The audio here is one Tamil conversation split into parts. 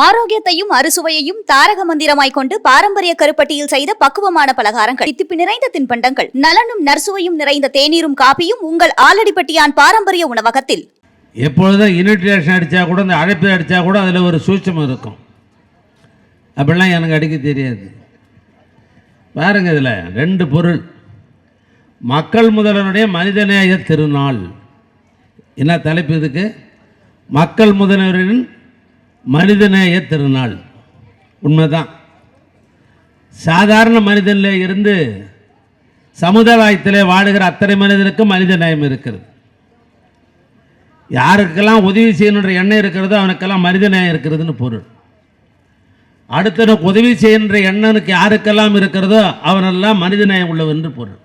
ஆரோக்கியத்தையும் அறுசுவையையும் தாரக மந்திரமாய் கொண்டு பாரம்பரிய கருப்பட்டியில் செய்த பக்குவமான பலகாரங்கள். தித்திப்பு நிறைந்த தின்பண்டங்கள். நலனும் நர்சுவையும் நிறைந்த தேநீரும் காப்பியும் உங்கள் ஆலடிப்பட்டியான் பாரம்பரிய உணவகத்தில். எப்பொழுதும் இன்விடேஷன் அடித்தா கூட அந்த அழைப்பு அடித்தா கூட அதில் ஒரு சூட்சம் இருக்கும். அப்படிலாம் எனக்கு அடிக்க தெரியாது. பாருங்க இதில் ரெண்டு பொருள். மக்கள் முதல்வனுடைய மனிதநேய திருநாள். என்ன தலைப்பு இதுக்கு? மக்கள் முதல்வரின் மனிதநேய திருநாள். உண்மைதான். சாதாரண மனிதனில் இருந்து சமுதாயத்திலே வாழுகிற அத்தனை மனிதனுக்கும் மனித நேயம் இருக்கிறது. யாருக்கெல்லாம் உதவி செய்யணுன்ற எண்ணம் இருக்கிறதோ அவனுக்கெல்லாம் மனித நேயம் இருக்கிறதுன்னு பொருள். அடுத்தனுக்கு உதவி செய்கின்ற எண்ணனுக்கு யாருக்கெல்லாம் இருக்கிறதோ அவனெல்லாம் மனித நேயம் உள்ளவன் என்று பொருள்.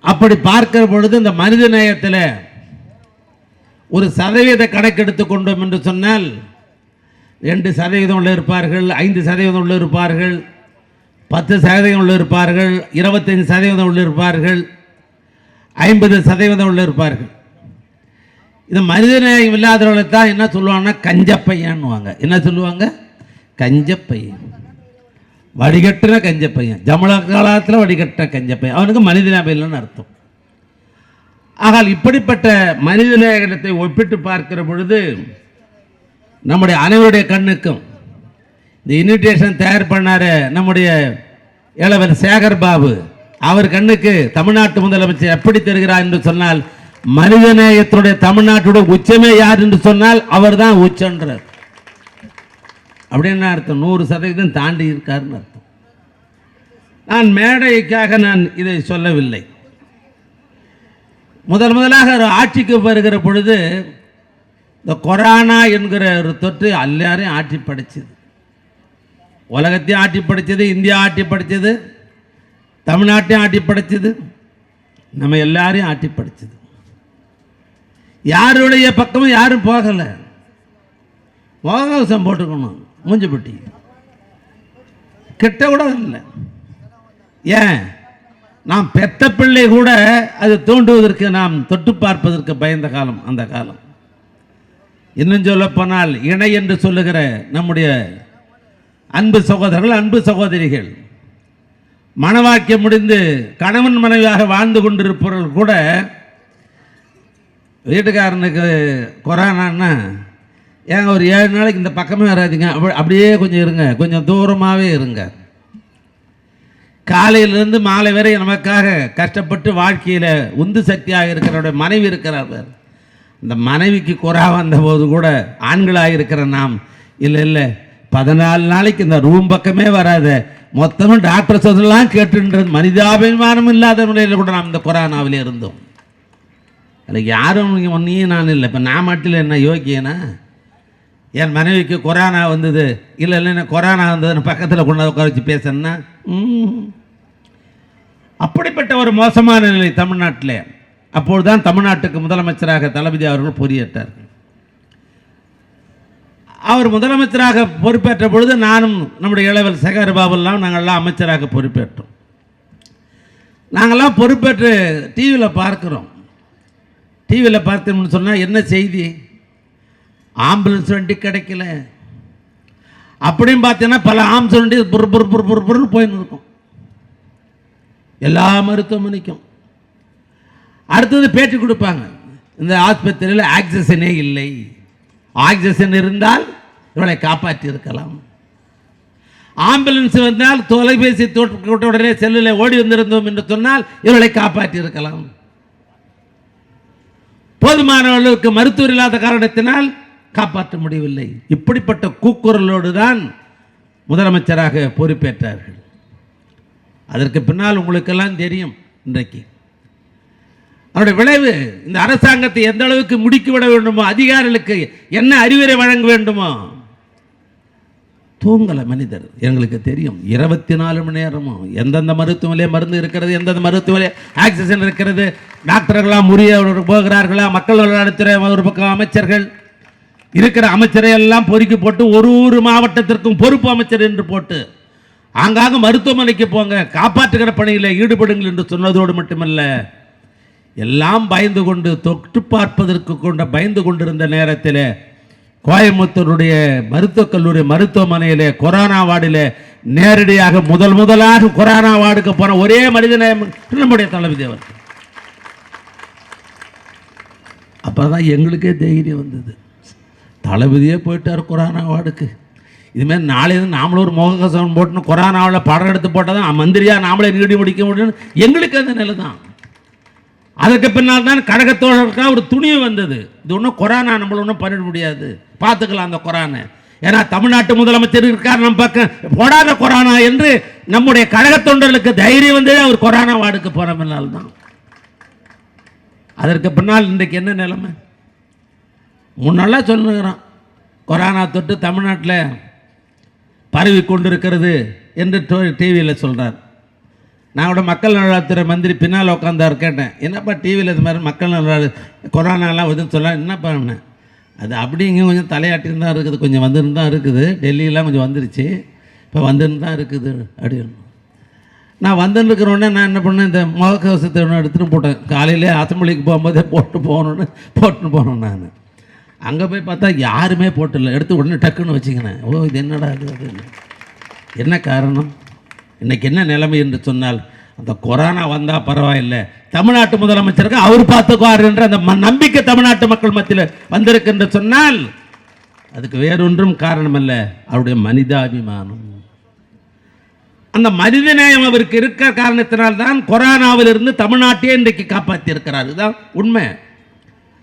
அப்படி பார்க்கிற பொழுது இந்த மனித நேயத்தில் ஒரு சதவீத கணக்கெடுத்து கொண்டோம் என்று சொன்னால் ரெண்டு சதவீதம் உள்ள இருப்பார்கள் ஐந்து சதவீதம் உள்ள இருப்பார்கள் பத்து சதவீதம் உள்ள இருப்பார்கள் இருபத்தைந்து சதவீதம் உள்ள இருப்பார்கள் ஐம்பது சதவீதம் உள்ள இருப்பார்கள். இந்த மனிதநேயம் இல்லாதவர்களை தான் என்ன சொல்லுவாங்கன்னா கஞ்சப்பையன்னுவாங்க. என்ன சொல்லுவாங்க? கஞ்சப்பையன். வடிகட்டின கஞ்சப்பையன். ஜமல காலத்தில் வடிகட்டின கஞ்சப்பையன். அவனுக்கு மனிதநேயம் இல்லைன்னு அர்த்தம். ஆகால் இப்படிப்பட்ட மனிதநேயகத்தை ஒப்பிட்டு பார்க்கிற பொழுது நம்முடைய அனைவருடைய கண்ணுக்கும் இந்த இன்விடேஷன் தயார் பண்ணார் நம்முடைய இளவர் சேகர் பாபு. அவர் கண்ணுக்கு தமிழ்நாட்டு முதலமைச்சர் எப்படி தருகிறார் என்று சொன்னால் மனிதநேயத்தினுடைய தமிழ்நாட்டுடைய உச்சமே யார் என்று சொன்னால் அவர் தான் உச்சன்றார் அப்படின்னு அர்த்தம்? நூறு சதவீதம் தாண்டி இருக்காருன்னு அர்த்தம். நான் மேடைக்காக நான் இதை சொல்லவில்லை. முதல் முதலாக ஆட்சிக்கு வருகிற பொழுது இந்த கொரோனா என்கிற ஒரு தொற்று எல்லாரையும் ஆட்சி படைச்சது. உலகத்தையும் ஆட்டி படைச்சது இந்தியா ஆட்டி படைச்சது தமிழ்நாட்டையும் ஆட்டி படைச்சது நம்ம எல்லாரையும் ஆட்டி படைச்சது. யாருடைய பக்கமும் யாரும் போகலை. முகக்கவசம் போட்டுக்கணும் மூஞ்சிப்பட்டி. கிட்ட கூட இல்லை. ஏன்? நாம் பெத்த பிள்ளை கூட அது தோண்டுவதற்கு நாம் தொட்டு பார்ப்பதற்கு பயந்த காலம் அந்த காலம். இன்னும் சொல்லப்போனால் இணை என்று சொல்லுகிற நம்முடைய அன்பு சகோதரர்கள் அன்பு சகோதரிகள். மனவாக்கியம் முடிந்து கணவன் மனைவியாக வாழ்ந்து கொண்டிருப்பவர்கள் கூட வீட்டுக்காரனுக்கு கொரோனான்னா ஏங்க ஒரு ஏழு நாளைக்கு இந்த பக்கமே வராதீங்க அப்படி அப்படியே கொஞ்சம் இருங்க கொஞ்சம் தூரமாகவே இருங்க. காலையிலிருந்து மாலை வரை நமக்காக கஷ்டப்பட்டு வாழ்க்கையில் உந்து சக்தியாக இருக்கிறவருடைய மனைவி இருக்கிறார் இந்த மனைவிக்கு குறா வந்தபோது கூட ஆண்களாக இருக்கிற நாம் இல்லை இல்லை பதினாலு நாளைக்கு இந்த ரூம் பக்கமே வராத மொத்தமும் டாக்டர் சொல்லலாம் கேட்டுன்றது மனிதாபிமானம் இல்லாத நிலையில் கூட நாம் இந்த கொரோனாவில் இருந்தோம். அதுக்கு யாரும் ஒன்றையும் நான் இல்லை. இப்போ நான் மட்டும் என்ன யோக்கியனா என் மனைவிக்கு கொரோனா வந்தது. இல்லை இல்லை எனக்கு கொரோனா வந்ததுன்னு பக்கத்தில் கொண்டு உட்கார வச்சு பேசணுன்னா. அப்படிப்பட்ட ஒரு மோசமான நிலை தமிழ்நாட்டில். அப்பொழுதுதான் தமிழ்நாட்டுக்கு முதலமைச்சராக தளபதி அவர்கள் பொறியேற்றார். அவர் முதலமைச்சராக பொறுப்பேற்ற பொழுது நானும் நம்முடைய இளவல் சேகர் பாபுலாம் நாங்கள்லாம் அமைச்சராக பொறுப்பேற்றோம். நாங்கள்லாம் பொறுப்பேற்று டிவியில் பார்க்குறோம். டிவியில் பார்த்தோம்னு சொன்னால் என்ன செய்தி? ஆம்புலன்ஸ் வண்டி கிடைக்கல. அப்படியும் பார்த்தீங்கன்னா பல ஆம்புலன்ஸ் வண்டி புரு புரு புரு புரு புருன்னு போயின்னு இருக்கும். எல்லா மருத்துவமனைக்கும் அடுத்தது பேட்டி கொடுப்பாங்க. இந்த ஆஸ்பத்திரியில் ஆக்சிஜனே இல்லை. ஆக்சிஜன் இருந்தால் இவளை காப்பாற்றி இருக்கலாம். ஆம்புலன்ஸ் வந்தால் தொலைபேசி உடனே செல்லில் ஓடி வந்திருந்தோம் என்று சொன்னால் இவளை காப்பாற்றி இருக்கலாம். போதுமானவர்களுக்கு மருத்துவர் இல்லாத காரணத்தினால் காப்பாற்ற முடியவில்லை. இப்படிப்பட்ட கூக்குரலோடு தான் முதலமைச்சராக பொறுப்பேற்றார்கள். அதற்கு பின்னால் உங்களுக்கெல்லாம் தெரியும் இன்றைக்கு. அதனுடைய விளைவு இந்த அரசாங்கத்தை எந்த அளவுக்கு முடுக்கிவிட வேண்டுமோ அதிகாரிகளுக்கு என்ன அறிவுரை வழங்க வேண்டுமோ தூங்கலை மனிதர். எங்களுக்கு தெரியும் இருபத்தி நாலு மணி நேரமும் எந்தெந்த மருத்துவமனையிலே மருந்து இருக்கிறது எந்தெந்த மருத்துவமனை ஆக்சிஜன் இருக்கிறது டாக்டர்களாக முறிய போகிறார்களா மக்கள் நலத்துறை ஒரு பக்கம் அமைச்சர்கள் இருக்கிற அமைச்சரை எல்லாம் பொறுக்கி போட்டு ஒரு ஒரு மாவட்டத்திற்கும் பொறுப்பு அமைச்சர் என்று போட்டு ஆங்காங்க மருத்துவமனைக்கு போங்க காப்பாற்றுகிற பணியில் ஈடுபடுங்கள் என்று சொன்னதோடு மட்டுமல்ல எல்லாம் பயந்து கொண்டு தொட்டு பார்ப்பதற்கு கொண்ட பயந்து கொண்டிருந்த நேரத்தில் கோயம்புத்தூருடைய மருத்துவக் கல்லூரி மருத்துவமனையில் கொரோனா வார்டில் நேரடியாக முதல் முதலாக கொரோனா வார்டுக்கு போன ஒரே மனிதனை நம்முடைய தளபதி அவர் அப்பதான் எங்களுக்கே தைரியம் வந்தது. தளபதியே போயிட்டார் கொரோனா வார்டுக்கு. இதுமாரி நாளையிலிருந்து நாமளும் ஒரு முகக்கவசம் போட்டுன்னு கொரோனாவில் படம் எடுத்து போட்டால் தான் மந்திரியாக நாமளே நீடி முடிக்க முடியும்னு எங்களுக்கு அந்த நிலை தான். அதற்கு பின்னால் தான் கழகத்தோழருக்காக ஒரு துணிவு வந்தது. இது ஒன்றும் கொரோனா நம்மள ஒன்றும் பண்ணிட முடியாது. பார்த்துக்கலாம் அந்த கொரோனா. ஏன்னா தமிழ்நாட்டு முதலமைச்சர் இருக்கார் நம்ம பக்கம். போடாத கொரோனா என்று நம்முடைய கழக தொண்டர்களுக்கு தைரியம் வந்ததே அவர் கொரோனா வார்டுக்கு போகிற தான். அதற்கு பின்னால் இன்றைக்கு என்ன நிலைமை? முன்னெல்லாம் சொல்லுங்கிறான் கொரோனா தொட்டு தமிழ்நாட்டில் பரவி கொண்டிருக்கிறது என்று டிவியில் சொல்கிறார் நான் கூட மக்கள் நல்வாழ்வுத்துறை மந்திரி பின்னால் உட்காந்தார் கேட்டேன். என்னப்பா டிவியில் இது மாதிரி மக்கள் நல்வாழ்வு கொரோனாலாம் வருதுன்னு சொல்ல என்னப்பா என்ன அது அப்படி இங்கே கொஞ்சம் தலையாட்டின்னு தான் இருக்குது. கொஞ்சம் வந்துருந்து தான் இருக்குது. டெல்லியெலாம் கொஞ்சம் வந்துருச்சு. இப்போ வந்துன்னு தான் இருக்குது அப்படின்னு நான் வந்துன்னு இருக்கிறோடனே நான் என்ன பண்ணேன்? இந்த முகக்கவசத்தை ஒன்று எடுத்துகிட்டு போட்டேன். காலையிலே அசம்பிளிக்கு போகும்போதே போட்டு போகணுன்னு போட்டுன்னு போனேன் நான். அங்கே போய் பார்த்தா யாருமே போட்டில்ல எடுத்து உடனே டக்குன்னு வச்சுக்கினேன். ஓ இது என்னடா இது அப்படின்னு என்ன? காரணம்? இன்றைக்கி என்ன நிலைமை என்று சொன்னால் அந்த கொரோனா வந்தால் பரவாயில்லை. தமிழ்நாட்டு முதலமைச்சருக்கு அவர் பார்த்துக்குவார் என்ற அந்த ம- நம்பிக்கை தமிழ்நாட்டு மக்கள் மத்தியில் வந்திருக்கு என்று சொன்னால் அதுக்கு வேறொன்றும் காரணம் அல்ல அவருடைய மனிதாபிமானம். அந்த மனிதநேயம் அவருக்கு இருக்கிற காரணத்தினால்தான் கொரோனாவிலிருந்து தமிழ்நாட்டையே இன்றைக்கு காப்பாற்றி இருக்கிறார் இதுதான் உண்மை.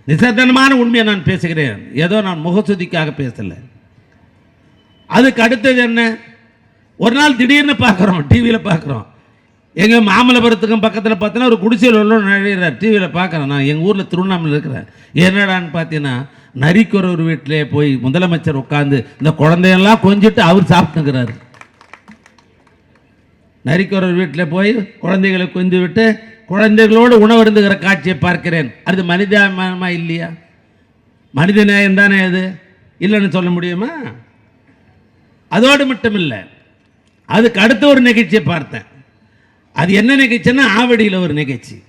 நிசர்தனமான உண்மையை நான் பேசுகிறேன். ஏதோ நான் முகசுதிக்காக பேசலை. அதுக்கு அடுத்தது என்ன? ஒரு நாள் திடீர்னு பார்க்குறோம் டிவியில் பார்க்குறோம். எங்கள் மாமல்லபுரத்துக்கும் பக்கத்தில் பார்த்தீங்கன்னா ஒரு குடிசையில் உள்ள நுழையிறார் டிவியில் பார்க்குறேன். நான் எங்கள் ஊரில் திருவண்ணாமலை இருக்கிறேன். என்னடான்னு பார்த்தீங்கன்னா நரிக்குறவர் வீட்டிலே போய் முதலமைச்சர் உட்காந்து இந்த குழந்தையெல்லாம் கொஞ்சிட்டு அவர் சாப்பிட்டுங்கிறாரு நரிக்குறவர் வீட்டில் போய் குழந்தைகளை கொஞ்சி விட்டு குழந்தைகளோடு உணவருந்துகிற காட்சியை பார்க்கிறேன். அது மனிதாபிமானமா இல்லையா? மனித நேயம் தானே அது? இல்லைன்னு சொல்ல முடியுமா? அதோடு மட்டும் இல்லை அதுக்கு அடுத்த ஒரு நிகழ்ச்சியை பார்த்தேன். அது என்ன நிகழ்ச்சின்னா ஆவடியில் ஒரு நிகழ்ச்சி.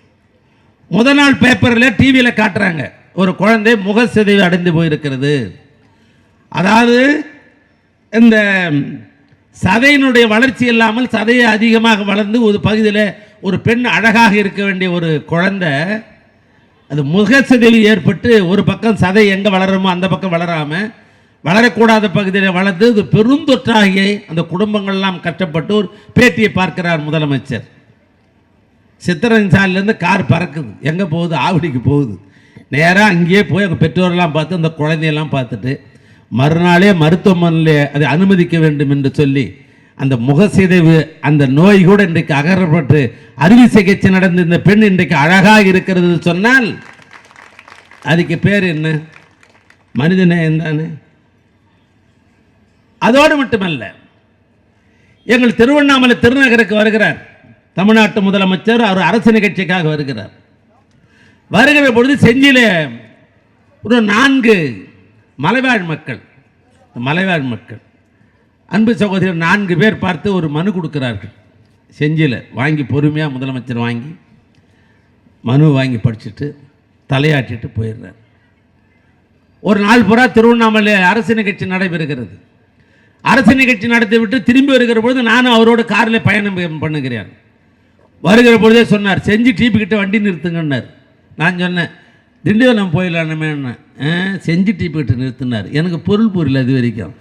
முத நாள் பேப்பரில் டிவியில் காட்டுறாங்க. ஒரு குழந்தை முகசிதைவு அடைந்து போயிருக்கிறது. அதாவது இந்த சதையினுடைய வளர்ச்சி இல்லாமல் சதையை அதிகமாக வளர்ந்து ஒரு பகுதியில் ஒரு பெண் அழகாக இருக்க வேண்டிய ஒரு குழந்தை அது முகசிதைவு ஏற்பட்டு ஒரு பக்கம் சதை எங்கே வளருமோ அந்த பக்கம் வளராமல் வளரக்கூடாத பகுதியில் வளர்ந்து இது பெருந்தொற்றாகி அந்த குடும்பங்கள்லாம் கஷ்டப்பட்டு ஒரு பேட்டியை பார்க்கிறார் முதலமைச்சர். சித்திரன் சாலையிலேருந்து கார் பறக்குது. எங்கே போகுது? ஆவடிக்கு போகுது. நேராக அங்கேயே போய் அவங்க பெற்றோரெல்லாம் பார்த்து அந்த குழந்தையெல்லாம் பார்த்துட்டு மறுநாளே மருத்துவமனையில் அதை அனுமதிக்க வேண்டும் என்று சொல்லி அந்த முகசிதைவு அந்த நோய் கூட இன்றைக்கு அகற்றப்பட்டு அறுவை சிகிச்சை நடந்த இந்த பெண் இன்றைக்கு அழகாக இருக்கிறது சொன்னால் அதுக்கு பேர் என்ன? மனித நேயம் தானே? அதோடு மட்டுமல்ல எங்கள் திருவண்ணாமலை திருநகருக்கு வருகிறார் தமிழ்நாட்டு முதலமைச்சர் அவர் அரசு நிகழ்ச்சிக்காக வருகிறார். வருகிற பொழுது செஞ்சியில் ஒரு நான்கு மலைவாழ் மக்கள். இந்த மலைவாழ் மக்கள். அன்பு சகோதரர் நான்கு பேர் பார்த்து ஒரு மனு கொடுக்குறார்கள். செஞ்சியில் வாங்கி பொறுமையாக முதலமைச்சர் வாங்கி மனு வாங்கி படிச்சுட்டு தலையாட்டிட்டு போயிடுறார். ஒரு நாள் பூரா திருவண்ணாமலை அரசு நிகழ்ச்சி நடைபெறுகிறது. அரசு நிகழ்ச்சி நடத்திவிட்டு திரும்பி வருகிற பொழுது நானும் அவரோட காரில் பயணம் பண்ணுகிறேன். வருகிற பொழுதே சொன்னார் செஞ்சு டிபி கிட்ட வண்டி நிறுத்துங்கன்னார். நான் சொன்னேன் திண்டிவனம் போயிடலாமே செஞ்சு டிபி நிறுத்தினார். எனக்கு பொருள் புரியல அது வரைக்கும்.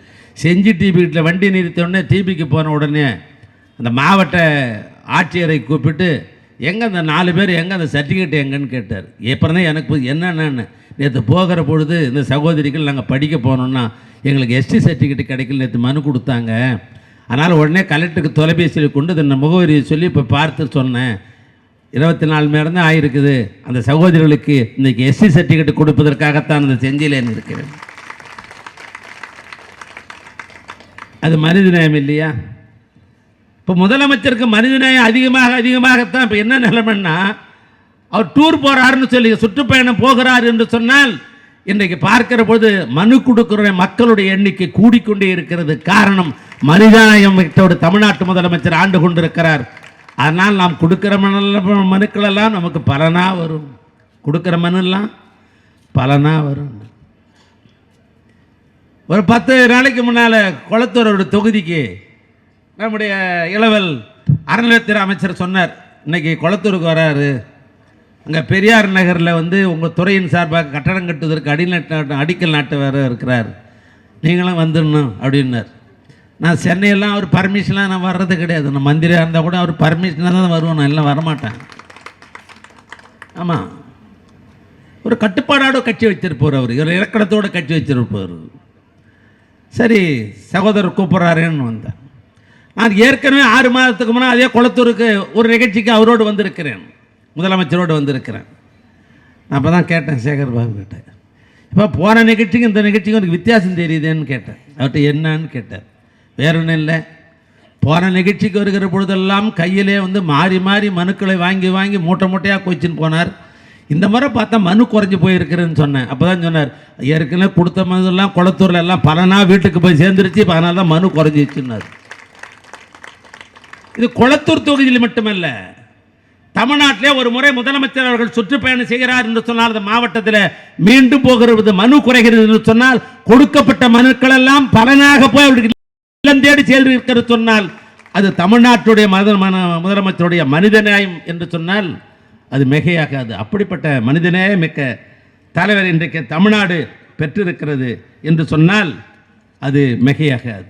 செஞ்சு டிபி வண்டி நிறுத்த உடனே டிபிக்கு போன உடனே அந்த மாவட்ட ஆட்சியரை கூப்பிட்டு எங்கே அந்த நாலு பேர் எங்கே அந்த சர்டிஃபிகேட் எங்கன்னு கேட்டார். அப்புறம் தான் எனக்கு என்னென்னு நேற்று போகிற பொழுது இந்த சகோதரிகள் நாங்கள் படிக்க போனோம்னா எங்களுக்கு எஸ்டி சர்டிஃபிகேட் கிடைக்கல நேற்று மனு கொடுத்தாங்க. அதனால் உடனே கலெக்டருக்கு தொலைபேசியில் கொண்டு இந்த முகவரியை சொல்லி இப்போ பார்த்து சொன்னேன். இருபத்தி நாலு மணி நேரம் தான் ஆயிருக்குது. அந்த சகோதரிகளுக்கு இன்னைக்கு எஸ்சி சர்டிஃபிகேட் கொடுப்பதற்காகத்தான் அந்த செஞ்சிலேன்னு இருக்கிறேன். அது மனிதநேயம் இல்லையா? இப்போ முதலமைச்சருக்கு மனிதநேயம் அதிகமாக அதிகமாகத்தான் இப்போ என்ன நிலைமைன்னா அவர் டூர் போகிறாருன்னு சொல்லி சுற்றுப்பயணம் போகிறார் என்று சொன்னால் இன்றைக்கு பார்க்கிற பொழுது மனு கொடுக்கிற மக்களுடைய எண்ணிக்கை கூடிக்கொண்டே இருக்கிறது. காரணம் மனிதநேயம் தமிழ்நாட்டு முதலமைச்சர் ஆண்டு கொண்டிருக்கிறார். அதனால் நாம் கொடுக்குற மனு மனுக்களெல்லாம் நமக்கு பலனாக வரும். கொடுக்குற மனுலாம் பலனாக வரும். ஒரு பத்து நாளைக்கு முன்னால் குளத்தூரோட தொகுதிக்கு நம்முடைய இளவல் அறநிலையத்துறை அமைச்சர் சொன்னார். இன்னைக்கு குளத்தூருக்கு வராரு. அங்கே பெரியார் நகரில் வந்து உங்கள் துறையின் சார்பாக கட்டடம் கட்டுவதற்கு அடிநாட்டு அடிக்கல் நாட்டு வேற இருக்கிறார். நீங்களும் வந்துடணும் அப்படின்னார். நான் சென்னையெல்லாம் அவர் பர்மிஷன்லாம் நான் வர்றது கிடையாது. நான் மந்திரியாக இருந்தால் கூட அவர் பர்மிஷனாக தான் வருவோம் நான் எல்லாம் வரமாட்டேன். ஆமாம் ஒரு கட்டுப்பாடோட கட்சி வச்சிருப்பார் அவர். ஒரு இலக்கணத்தோடு கட்சி வச்சிருப்பார். சரி சகோதரர் கூப்பிட்றாருன்னு வந்தேன். நான் ஏற்கனவே ஆறு மாதத்துக்கு முன்னால் அதே குளத்தூருக்கு ஒரு நிகழ்ச்சிக்கு அவரோடு வந்திருக்கிறேன். முதலமைச்சரோடு வந்திருக்கிறேன். நான் அப்போ தான் கேட்டேன் சேகர் பாபு கிட்டேன் இப்போ போன நிகழ்ச்சிக்கு இந்த நிகழ்ச்சிக்கு எனக்கு வித்தியாசம் தெரியுதேன்னு கேட்டேன். அவர்கிட்ட என்னன்னு கேட்டார் வேற ஒன்றும் இல்லை. போன நிகழ்ச்சிக்கு வருகிற பொழுதெல்லாம் கையிலே வந்து மாறி மாறி மனுக்களை வாங்கி வாங்கி மூட்டை மூட்டையாக கொச்சின்னு போனார். இந்த முறை பார்த்தா மனு குறைஞ்சி போயிருக்கிறேன்னு சொன்னேன். அப்போ தான் சொன்னார் ஏற்கனவே கொடுத்த மனுலாம் குளத்தூரில் எல்லாம் பலனாக வீட்டுக்கு போய் சேர்ந்துருச்சு இப்போ அதனால தான் மனு குறைஞ்சிச்சுன்னார். இது குளத்தூர் தொகுதியில் மட்டுமல்ல தமிழ்நாட்டிலே ஒரு முறை முதலமைச்சர் அவர்கள் சுற்றுப்பயணம் செய்கிறார் என்று சொன்னால் அந்த மாவட்டத்தில் மீண்டும் போகிறது மனு குறைகிறது என்று சொன்னால் கொடுக்கப்பட்ட மனுக்கள் எல்லாம் பலனாக போய் அவர்களுக்கு இல்லம் தேடி இருக்கிறது சொன்னால் அது தமிழ்நாட்டுடைய மத மன- முதலமைச்சருடைய மனிதநேயம் என்று சொன்னால் அது மிகையாகாது. அப்படிப்பட்ட மனிதநேயம் மிக்க தலைவர் இன்றைக்கு தமிழ்நாடு பெற்றிருக்கிறது என்று சொன்னால் அது மிகையாகாது.